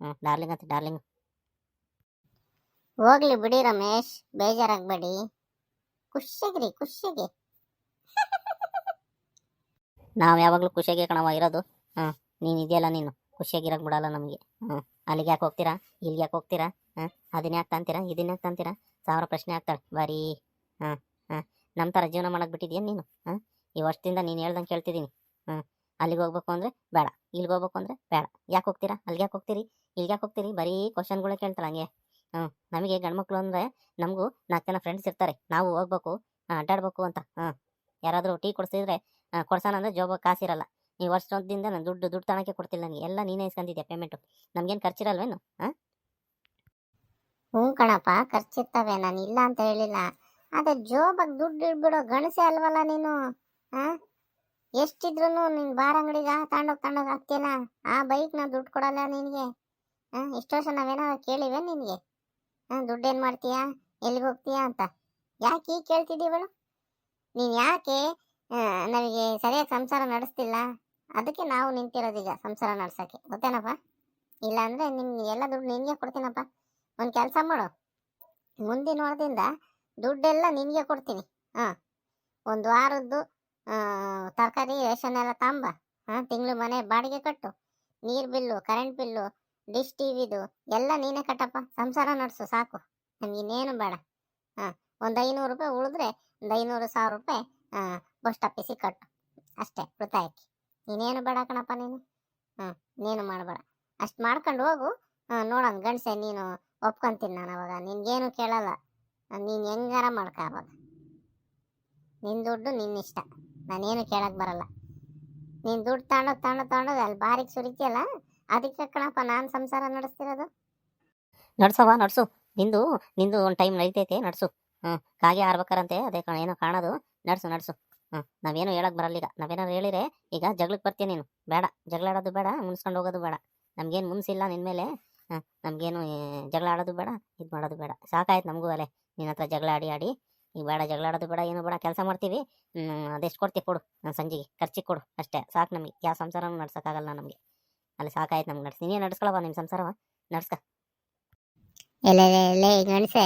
ಹ್ಞೂ ಡಾರ್ಲಿಂಗ್ ಅಂತ ಡಾರ್ಲಿಂಗ್. ಹೋಗ್ಲಿ ಬಿಡಿ ರಮೇಶ್, ಬೇಜಾರಾಗಬೇಡಿ. ಖುಷಿಯಾಗಿರಿ, ಖುಷಿಯಾಗಿ. ನಾವು ಯಾವಾಗಲೂ ಖುಷಿಯಾಗಿ ಕಣವ ಇರೋದು ಹಾಂ, ನೀನು ಇದೆಯಲ್ಲ ನೀನು. ಖುಷಿಯಾಗಿರಕ್ಕೆ ಬಿಡಲ್ಲ ನಮಗೆ. ಹ್ಞೂ ಅಲ್ಲಿಗೆ ಯಾಕೆ ಹೋಗ್ತೀರಾ? ಇಲ್ಲಿಗೆ ಯಾಕೆ ಹೋಗ್ತೀರಾ? ಹಾಂ, ಅದನ್ನ ಯಾಕೆ ತಂತೀರಾ? ಇದನ್ನ ಯಾಕೆ ತಂತೀರಾ? ಸಾವಿರ ಪ್ರಶ್ನೆ ಆಗ್ತಾಳೆ. ಬರೀ, ಹಾಂ ಹಾಂ ನಮ್ಮ ಥರ ಜೀವನ ಮಾಡಕ್ಕೆ ಬಿಟ್ಟಿದ್ಯಾ ನೀನು? ಹಾಂ, ಈ ವರ್ಷದಿಂದ ನೀನು ಹೇಳ್ದಂಗೆ ಕೇಳ್ತಿದ್ದೀನಿ ಹಾಂ, ಅಲ್ಲಿಗೆ ಹೋಗ್ಬೇಕು ಅಂದರೆ ಬೇಡ. ಇಲ್ಲಿಗೆ ಹೋಗ್ಬೇಕು ಅಂದರೆ ಬೇಡ. ಯಾಕೆ ಹೋಗ್ತೀರಾ? ಅಲ್ಲಿಗೆ ಯಾಕೆ ಹೋಗ್ತೀರಿ? ಇಲ್ಲಿಗೆ ಯಾಕೆ ಹೋಗ್ತೀರಿ? ಬರೀ ಕ್ವಶನ್ಗಳೇ ಕೇಳ್ತಾಳೆ ಹಂಗೆ. ಹ್ಞೂ ನಮಗೆ ಗಂಡ್ಮಕ್ಳು ಅಂದರೆ ನಮಗೂ ನಾಲ್ಕು ಜನ ಫ್ರೆಂಡ್ಸ್ ಇರ್ತಾರೆ. ನಾವು ಹೋಗ್ಬೇಕು ಅಡ್ಡಾಡ್ಬೇಕು ಅಂತ. ಹಾಂ ಯಾರಾದರೂ ಟೀ ಕೊಡಿಸಿದ್ರೆ ಕೊಡ್ಸೋಣ ಅಂದರೆ ಜೋಬ ಕಾಸಿರಲ್ಲ ನೀವು ವರ್ಷದಿಂದ ನಾನು ದುಡ್ಡು ದುಡ್ಡು ತಗೊಳಕ್ಕೆ ಕೊಡ್ತಿಲ್ಲ ನನಗೆ ಎಲ್ಲ ನೀನೇ ಇಸ್ಕೊಂಡಿದ್ಯಾ ಪೇಮೆಂಟು ನಮಗೇನು ಖರ್ಚಿರಲ್ವೇನು ಹಾಂ ಹ್ಞೂ ಕಣಪ್ಪ, ಖರ್ಚಿರ್ತವೆ. ನಾನು ಇಲ್ಲ ಅಂತ ಹೇಳಿಲ್ಲ. ಅದೇ ಜೋಬಾಗ ದುಡ್ಡು ಇಡ್ಬಿಡೋ ಗಣಸೆ ಅಲ್ವಲ್ಲ ನೀನು? ಹಾಂ? ಎಷ್ಟಿದ್ರು ನಿನ್ನ ಬಾರ ಅಂಗಡಿಗೆ ತಗೊಂಡೋಗಿ ತಗೊಂಡೋಗಿ ಹಾಕ್ತಿಲ್ಲ ಆ ಬೈಕ್ ನಾನು ದುಡ್ಡು ಕೊಡಲ್ಲ ನಿನಗೆ? ಹಾಂ ವರ್ಷ ನಾವೇನಾದ್ರು ಕೇಳಿವೆ ನಿನಗೆ? ದುಡ್ಡೇನು ಮಾಡ್ತೀಯಾ? ಎಲ್ಲಿಗೆ ಹೋಗ್ತೀಯಾ ಅಂತ. ಯಾಕೆ ಈಗ ಕೇಳ್ತಿದ್ದೀವಳು ನೀನು ಯಾಕೆ ನಮಗೆ ಸರಿಯಾಗಿ ಸಂಸಾರ ನಡೆಸ್ತಿಲ್ಲ? ಅದಕ್ಕೆ ನಾವು ನಿಂತಿರೋದೀಗ ಸಂಸಾರ ನಡ್ಸೋಕ್ಕೆ. ಗೊತ್ತೇನಪ್ಪ? ಇಲ್ಲಾಂದರೆ ನಿಮ್ಗೆ ಎಲ್ಲ ದುಡ್ಡು ನಿನಗೆ ಕೊಡ್ತೀನಪ್ಪ. ಒಂದು ಕೆಲಸ ಮಾಡು. ಮುಂದಿನ ವಾರದಿಂದ ದುಡ್ಡೆಲ್ಲ ನಿನಗೆ ಕೊಡ್ತೀನಿ. ಹಾಂ. ಒಂದು ವಾರದ್ದು ತರಕಾರಿ, ರೇಷನ್ ಎಲ್ಲ ತಾಂಬ. ಹಾಂ, ತಿಂಗಳು ಮನೆ ಬಾಡಿಗೆ ಕಟ್ಟು. ನೀರು ಬಿಲ್ಲು ಕರೆಂಟ್ ಬಿಲ್ಲು ಡಿಶ್ ಟಿವಿದು ಎಲ್ಲ ನೀನೇ ಕಟ್ಟಪ್ಪ. ಸಂಸಾರ ನಡೆಸು, ಸಾಕು. ನಮ್ಗೆ ಇನ್ನೇನು ಬೇಡ. ಹಾಂ, ಒಂದು ಐನೂರು ರೂಪಾಯಿ ಉಳಿದ್ರೆ ಒಂದು ಐನೂರು ಸಾವಿರ ರೂಪಾಯಿ ಪೋಸ್ಟ್ ಆಫೀಸಿಗೆ ಕಟ್ಟು. ಅಷ್ಟೇ, ಉಳಿತಾಯಕ್ಕೆ. ನೀನೇನು ಬೇಡ ಕಣಪ್ಪ ನೀನು. ಹಾಂ ನೀನು ಮಾಡಬೇಡ. ಅಷ್ಟು ಮಾಡ್ಕೊಂಡು ಹೋಗು. ನೋಡೋಣ ಗಂಡಸೆ, ನೀನು ಒಪ್ಕೊಂತೀನಿ ನಾನು ಅವಾಗ. ನಿನಗೇನು ಕೇಳಲ್ಲ. ನೀನು ಹೆಂಗಾರ ಮಾಡ್ಕ ಅವಾಗ. ನಿನ್ನ ದುಡ್ಡು ನಿನ್ನ ಇಷ್ಟ. ನಾನೇನು ಕೇಳಕ್ಕೆ ಬರಲ್ಲ. ನೀನು ದುಡ್ಡು ತಗೊಂಡೋಗಿ ತಗೊಂಡೋಗಿ ತಗೊಂಡೋಗಿ ಅಲ್ಲಿ ಬಾರಿಗೆ ಸುರಿತೀಯಲ್ಲ ಅದಕ್ಕೆ ಕಣಪ್ಪ ನಾನು ಸಂಸಾರ ನಡೆಸ್ತಿರೋದು. ನಡ್ಸವ ನಡ್ಸು. ನಿಂದು ನಿಂದು ಒಂದು ಟೈಮ್ ನಡೀತೈತೆ, ನಡ್ಸು. ಹ್ಞೂ ಕಾಗೆ ಆರ್ಬೇಕಾರಂತೆ, ಅದೇ ಕಣ, ಏನೋ ಕಾಣೋದು. ನಡ್ಸು ನಡ್ಸು. ಹ್ಞೂ ನಾವೇನು ಹೇಳಕ್ಕೆ ಬರಲ್ಲ ಈಗ. ನಾವೇನಾದ್ರು ಹೇಳಿದ್ರೆ ಈಗ ಜಗಳಕ್ಕೆ ಬರ್ತೀಯ ನೀನು. ಬೇಡ ಜಗಳ ಆಡೋದು ಬೇಡ, ಮುನ್ಸ್ಕೊಂಡು ಹೋಗೋದು ಬೇಡ. ನಮಗೇನು ಮುನ್ಸಿಲ್ಲ ನಿನ್ನ ಮೇಲೆ. ಹಾಂ ನಮಗೇನು ಜಗಳ ಆಡೋದು ಬೇಡ, ಇದು ಮಾಡೋದು ಬೇಡ. ಸಾಕಾಯ್ತು ನಮಗೂ ಅಲ್ಲೇ ನಿನ್ನ ಹತ್ರ ಜಗಳ ಆಡಿ ಆಡಿ. ಈಗ ಬೇಡ ಜಗಳ ಆಡೋದು ಬೇಡ, ಏನು ಬೇಡ, ಕೆಲಸ ಮಾಡ್ತೀವಿ. ಅದೆಷ್ಟು ಕೊಡ್ತೀವಿ ಕೊಡು, ನಾನು ಸಂಜೆಗೆ ಖರ್ಚಿಗೆ ಕೊಡು ಅಷ್ಟೇ. ಸಾಕು ನಮಗೆ. ಯಾವ ಸಂಸಾರನೂ ನಡ್ಸೋಕ್ಕಾಗಲ್ಲ ನಮಗೆ. ಅಲ್ಲಿ ಸಾಕಾಯ್ತು ನಮ್ಗೆ ನಡ್ಸಿ. ನೀನೇ ನಡ್ಸ್ಕೊಳಪ್ಪ ನಿಮ್ಮ ಸಂಸಾರವ. ನಡ್ಸ್ಕ. ಎಲ್ಲ ಎಲ್ಲೇ ಗಣಸೆ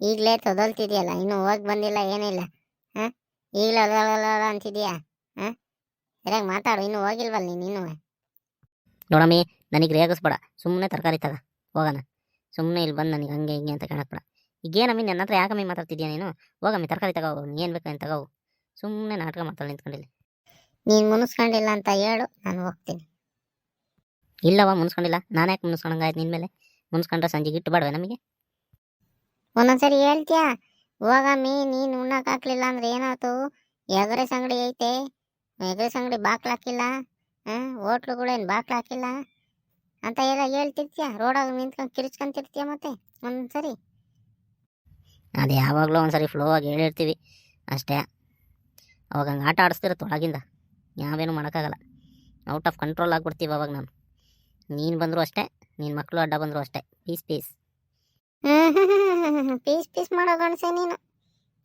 ಈಗಲೇ ತೊದಲ್ತಿದ್ಯಲ್ಲ ಇನ್ನು ಹೋಗಿ ಬಂದಿಲ್ಲ ಏನಿಲ್ಲ ಹಾಂ? ಈಗಲೇ ಅಂತಿದ್ಯಾ? ಹಾಂ? ಸರಿಯಾಗಿ ಮಾತಾಡು ಇನ್ನು ಹೋಗಿಲ್ವಲ್ಲ ನೀನು ಇನ್ನು. ನೋಡಮ್ಮಿ ನನಗೆ ರೇಗಿಸ್ಬೇಡ. ಸುಮ್ಮನೆ ತರಕಾರಿ ತಗ ಹೋಗೋಣ. ಸುಮ್ಮನೆ ಇಲ್ಲಿ ಬಂದು ನನಗೆ ಹಂಗೆ ಹಿಂಗೆ ಅಂತ ಕಾಣಕ್ಬೇಡ. ಈಗೇನಮ್ಮಿ ನನ್ನ ಹತ್ರ ಯಾಕಮ್ಮಿ ಮಾತಾಡ್ತಿದ್ಯಾ ನೀನು? ಹೋಗಮ್ಮಿ ತರಕಾರಿ ತಗೋ ಏನು ಬೇಕು ಅಂತ ತಗೋ ಸುಮ್ಮನೆ ನಾಟಕ ಮಾತಾಡಿ ನಿಂತ್ಕೊಂಡಿಲ್ಲ ನೀನು ಮುನಿಸ್ಕೊಂಡಿಲ್ಲ ಅಂತ ಹೇಳು ನಾನು ಹೋಗ್ತೀನಿ. ಇಲ್ಲವ ಮುನ್ಸ್ಕೊಂಡಿಲ್ಲ. ನಾನು ಯಾಕೆ ಮುನ್ಸ್ಕೊಂಡಂಗಾಯ್ತು ನಿನ್ನ ಮೇಲೆ? ಮುನ್ಸ್ಕೊಂಡ್ರೆ ಸಂಜೆಗೆ ಇಟ್ಟು ಬೇಡವೆ ನಮಗೆ. ಒಂದೊಂದ್ಸರಿ ಹೇಳ್ತೀಯ? ಹೋಗಮ್ಮಿ ನೀನು ಉಣ್ಣಕ್ ಹಾಕ್ಲಿಲ್ಲ ಅಂದ್ರೆ ಏನಾಯ್ತು? ಎಗ್ರೆಸ್ ಅಂಗಡಿ ಐತೆ. ಎಗ್ರೆಸ್ ಅಂಗಡಿ ಬಾಕ್ಲು ಹಾಕಿಲ್ಲ. ಹೋಟ್ಲುಗಳೇನು ಬಾಕ್ಲು ಹಾಕಿಲ್ಲ? ಅಂತ ಎಲ್ಲ ಹೇಳ್ತಿರ್ತೀಯ? ರೋಡಾಗ ನಿಂತ್ಕೊಂಡು ಕಿರಿಚ್ಕೊಂತಿರ್ತೀಯ ಮತ್ತೆ? ಒಂದ್ಸರಿ ಅದು ಯಾವಾಗಲೂ ಒಂದ್ಸರಿ ಫ್ಲೋ ಆಗಿ ಹೇಳಿರ್ತೀವಿ. ಅಷ್ಟೇ. ಅವಾಗ ಹಂಗೆ ಆಟ ಆಡಿಸ್ತಿರುತ್ತೆ ಒಳಗಿಂದ ನಾವೇನು ಮಾಡೋಕ್ಕಾಗಲ್ಲ. ಔಟ್ ಆಫ್ ಕಂಟ್ರೋಲ್ ಆಗಿಬಿಡ್ತೀವಿ ಅವಾಗ ನಾನು. ನೀನು ಬಂದ್ರು ಅಷ್ಟೇ ನಿನ್ನ ಮಕ್ಕಳು ಅಡ್ಡ ಬಂದ್ರು ಅಷ್ಟೇ. ಪೀಸ್ ಪೀಸ್ ಪೀಸ್ ಪೀಸ್ ಮಾಡೋ ಗಣಸೆ ನೀನು.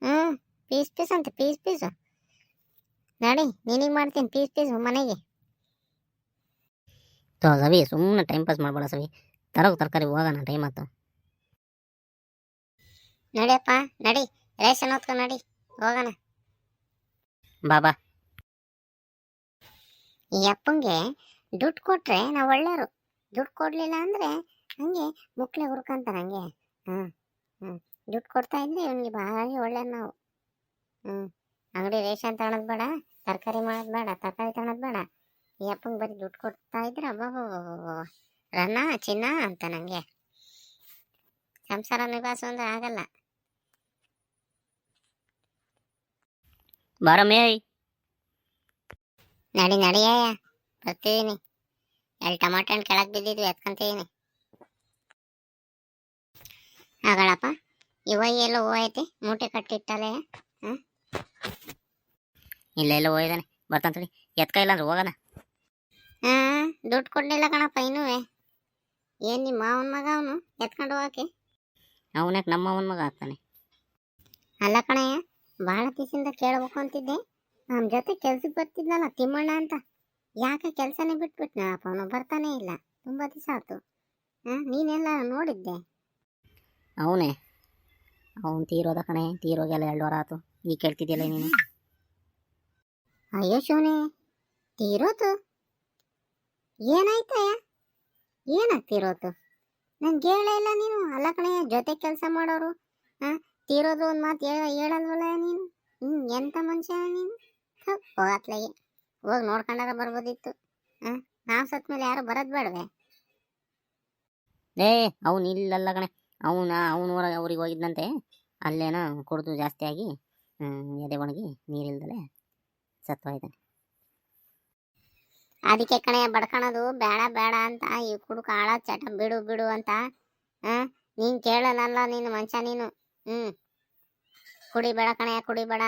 ಹ್ಮ್ ಪೀಸ್ ಪೀಸ್ ಅಂತ ಪೀಸ್ ಪೀಸ್ ನಡಿ ನೀನಿಗೆ ಮಾಡ್ತೀನಿ ಪೀಸ್ ಪೀಸ್ ಮನೆಗೆ. ತೋ ಸವಿ ಸುಮ್ಮನೆ ಟೈಮ್ ಪಾಸ್ ಮಾಡಬೇಡ ಸವಿ. ತರೋಗ ತರಕಾರಿ ಹೋಗೋಣ ಟೈಮ್ ಆಯ್ತು ನಡಿಯಪ್ಪ ನಡಿ. ರೇಷನ್ ಹೊತ್ಕೊ ನಡಿ ಹೋಗೋಣ. ಬಾಬಾ ಈ ಅಪ್ಪಂಗೆ ದುಡ್ಡು ಕೊಟ್ರೆ ನಾವು ಒಳ್ಳೆಯವರು. ದುಡ್ಡು ಕೊಡಲಿಲ್ಲ ಅಂದರೆ ಹಂಗೆ ಮುಕ್ಳೆ ಹುರ್ಕಂತಾನೆ ಹಂಗೆ. ಹ್ಮ್ ಹ್ಞೂ ದುಡ್ಡು ಕೊಡ್ತಾ ಇದ್ರೆ ಇವನಿಗೆ ಭಾರಿ ಒಳ್ಳೆ ನಾವು. ಹ್ಞೂ ಅಂಗಡಿ ರೇಷನ್ ತಗೊಳೋದು ಬೇಡ ತರಕಾರಿ ಮಾಡೋದು ಬೇಡ ತರಕಾರಿ ತಗೊಳೋದು ಬೇಡ. ಈ ಅಪ್ಪಂಗೆ ಬರೀ ದುಡ್ಡು ಕೊಡ್ತಾ ಇದ್ರೆ ಅಬ್ಬಬ್ಬಬ್ಬಬ್ಬ ರನ್ನ ಚಿನ್ನ ಅಂತ ನನಗೆ ಸಂಸಾರ ನಿಭಾಯಿಸು ಅಂದ್ರೆ ಆಗಲ್ಲ. ಬಾರಮ್ಮೇ. ನಡಿ ನಡಿಯಯ್ಯ ಬರ್ತಿದ್ದೀನಿ ಎರಡು ಟಮಾಟೆ ಹಣ್ಣು ಕೆಳಗೆ ಬಿದ್ದಿದ್ವಿ ಎತ್ಕೊಂತೀನಿ ಆಗಳಪ್ಪ ಇವ ಎಲ್ಲ ಹೋಯ್ತಿ ಮೂಟೆ ಕಟ್ಟಿಟ್ಟಲೆ ಇಲ್ಲ ಎಲ್ಲ ಹೋಯ್ದಾನೆ ಬರ್ತಾನೆ ಎತ್ಕ ಇಲ್ಲ ಅಂದ್ರೆ ಹೋಗೋಣ. ಹಾ ದುಡ್ಡು ಕೊಡ್ಲಿಲ್ಲ ಕಣಪ್ಪ ಇನ್ನೂ ಏನ್ ನಿಮ್ಮ ಮಾವನ ಮಗ ಅವನು? ಎತ್ಕೊಂಡು ಹೋಗಕ್ಕೆ? ಅವನಕ್ಕೆ ನಮ್ಮ ಅವನ ಮಗ ಆಗ್ತಾನೆ? ಅಲ್ಲ ಕಣಯ್ಯ ಭಾಳ ದಿವಸದಿಂದ ಕೇಳ್ಬೇಕು ಅಂತಿದ್ದೆ. ನಮ್ಮ ಜೊತೆ ಕೆಲ್ಸಕ್ಕೆ ಬರ್ತಿದ್ನಲ್ಲ ತಿಮ್ಮಣ್ಣ ಅಂತ. ಯಾಕೆ ಕೆಲಸನೇ ಬಿಟ್ಬಿಟ್ನಪ್ಪ ಅವನು ಬರ್ತಾನೆ ಇಲ್ಲ. ತುಂಬಾ ದಿವಸ ಆಯ್ತು. ಹಾಂ ನೀನೆಲ್ಲ ನೋಡಿದ್ದೆ? ಅವನೇ. ಅವನು ತೀರೋದ ಕಣೆ ತೀರೋಗೆಲ್ಲ ಎರಡು ವಾರ ಆಯ್ತು. ಈಗ ಕೇಳ್ತಿದ್ದೀಯಲ್ಲ ನೀನು? ಅಯ್ಯೋ ಶಿವನೇ ತೀರೋತು ಏನಾಯ್ತಯ್ಯ? ಏನಾಗ್ತಿರೋತು ನನ್ಗೆ ಹೇಳೇ ಇಲ್ಲ ನೀನು. ಅಲ್ಲ ಕಣೆ ಜೊತೆ ಕೆಲಸ ಮಾಡೋರು. ಹಾಂ ತೀರೋದು ಒಂದು ಮಾತು ಹೇಳ ಹೇಳಲ್ವಲ್ಲ ನೀನು? ಹ್ಞೂ ಎಂಥ ಮನುಷ್ಯ ನೀನು? ಹೋಗತ್ಲಾಗೆ. ಹೋಗಿ ನೋಡ್ಕೊಂಡಾರ ಬರ್ಬೋದಿತ್ತು. ಹಾ? ನಾವು ಸತ್ ಮೇಲೆ ಯಾರು ಬರೋದು ಬೇಡವೆ? ಏ ಅವನು ಇಲ್ಲಲ್ಲ ಕಣೆ. ಅವನ ಅವನ ಅವ್ರಿಗೆ ಹೋಗಿದ್ದಂತೆ ಅಲ್ಲೇನೋ ಕುಡಿದು ಜಾಸ್ತಿ ಆಗಿ ಎದೆ ಒಣಗಿ ನೀರಿಲ್ದಲೆ ಸತ್ವಾಯ್ತಾನೆ. ಅದಕ್ಕೆ ಕಣೆ ಬಡ್ಕೊಳೋದು ಬೇಡ ಬೇಡ ಅಂತ ಈ ಕುಡುಕ ಆಳ ಚಟ ಬಿಡು ಬಿಡು ಅಂತ ಆ ನೀನ್ ಕೇಳಲ್ಲ ನೀನು ಮನುಷ್ಯ ನೀನು. ಹ್ಮ್. ಕುಡಿಬೇಡ ಕಣೆ ಕುಡಿಬೇಡ.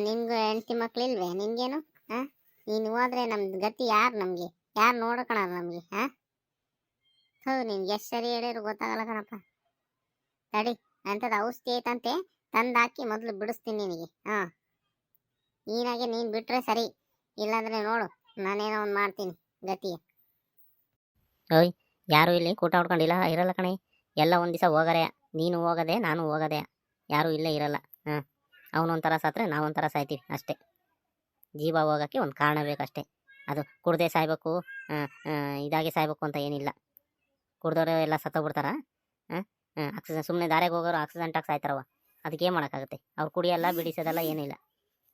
ನಿನ್ಗೂ ಹೆಂಡತಿ ಮಕ್ಳಿಲ್ವೇ? ನಿನ್ಗೇನು? ಆ ನೀನು ಹೋದ್ರೆ ನಮ್ದು ಗತಿ ಯಾರು ನಮ್ಗೆ? ಯಾರು ನೋಡ್ಕೊಳಾರ ನಮ್ಗೆ, ಹಾ? ಹೌದು ನಿನ್ಗೆ ಎಷ್ಟು ಸರಿ ಹೇಳಿದ್ರು ಗೊತ್ತಾಗಲ್ಲ ಕಣಪ್ಪ. ತಡಿ, ಅಂಥದ್ದು ಔಷಧಿ ಐತಂತೆ ತಂದು ಹಾಕಿ ಮೊದಲು ಬಿಡಿಸ್ತೀನಿ ನಿನಗೆ, ಹಾ? ನೀನಾಗೆ ನೀನು ಬಿಟ್ರೆ ಸರಿ, ಇಲ್ಲಾಂದ್ರೆ ನೋಡು, ನಾನೇನೋ ಒಂದು ಮಾಡ್ತೀನಿ ಗತಿ ಯಾರು ಇಲ್ಲಿ ಕೂಟ ಹೊಡ್ಕೊಂಡಿಲ್ಲ, ಇರಲ್ಲ ಕಣೆ. ಎಲ್ಲ ಒಂದು ದಿವಸ ಹೋಗರೆ, ನೀನು ಹೋಗದೆ, ನಾನು ಹೋಗದೆ, ಯಾರೂ ಇಲ್ಲೇ ಇರಲ್ಲ, ಹಾಂ? ಅವನೊಂಥರ ಸತ್ರೆ ನಾವೊಂಥರ ಸಾಯ್ತೀವಿ ಅಷ್ಟೇ. ಜೀವ ಹೋಗೋಕ್ಕೆ ಒಂದು ಕಾರಣ ಬೇಕಷ್ಟೇ. ಅದು ಕುಡ್ದೆ ಸಾಯ್ಬೇಕು ಇದಾಗಿ ಸಾಯ್ಬೇಕು ಅಂತ ಏನಿಲ್ಲ. ಕುಡ್ದವ್ರು ಎಲ್ಲ ಸತ್ತೋಗ್ಬಿಡ್ತಾರ? ಆಕ್ಸಿಜನ್ ಸುಮ್ಮನೆ ದಾರಿಗೆ ಹೋಗೋರು ಆಕ್ಸಿಡೆಂಟ್ ಆಗಿ ಸಾಯ್ತಾರವ ಅದಕ್ಕೆ ಏನು ಮಾಡೋಕ್ಕಾಗುತ್ತೆ? ಅವ್ರು ಕುಡಿಯೋಲ್ಲ ಬಿಡಿಸೋದಲ್ಲ ಏನಿಲ್ಲ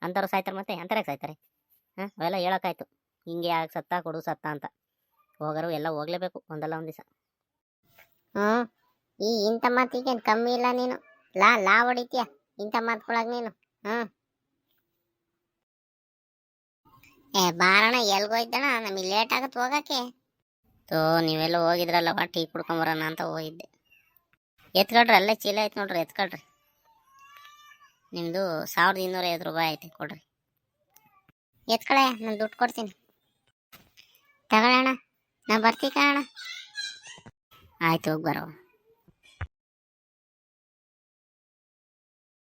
ಅಂಥವ್ರು ಸಾಯ್ತಾರೆ ಮತ್ತೆ ಅಂತಾರೆ ಸಾಯ್ತಾರೆ? ಹಾಂ ಅವೆಲ್ಲ ಹೇಳೋಕ್ಕಾಯ್ತು ಹಿಂಗೆ ಯಾಕೆ ಸತ್ತ ಕೊಡು ಸತ್ತ ಅಂತ. ಹೋಗೋರು ಎಲ್ಲ ಹೋಗ್ಲೇಬೇಕು ಒಂದಲ್ಲ ಒಂದು ದಿವಸ. ಹ್ಞೂ ಈ ಇಂಥ ಮಾತಿಗೆ ಕಮ್ಮಿ ಇಲ್ಲ ನೀನು. ಲಾ ಲಾ ಹೊಡಿತೀಯ ಇಂಥ ಮಾತುಗಳಾಗ ನೀನು. ಹ್ಞೂ ಏ ಬಾರಣ ಎಲ್ಗೋಯ್ತಣ ನಮಗೆ ಲೇಟ್ ಆಗತ್ತೆ ಹೋಗಕ್ಕೆ ತೋ, ನೀವೆಲ್ಲ ಹೋಗಿದ್ರಲ್ಲವ ಟೀ ಕುಡ್ಕೊಂಬರೋಣ ಅಂತ ಹೋಗಿದ್ದೆ. ಎತ್ಕೊಳ್ರಿ, ಅಲ್ಲೇ ಚೀಲ ಐತೆ ನೋಡ್ರಿ, ಎತ್ಕೊಳ್ರಿ. ನಿಮ್ಮದು ಸಾವಿರದ ಇನ್ನೂರ ಐವತ್ತು ರೂಪಾಯಿ ಐತೆ, ಕೊಡ್ರಿ. ಎತ್ಕಳೆ, ನಾನು ದುಡ್ಡು ಕೊಡ್ತೀನಿ. ತಗೊಳ್ಳೋಣ ನಾ ಬರ್ತೀಕಣ ಕಣ ಆಯ್ತು, ಹೋಗಿ ಬರೋ.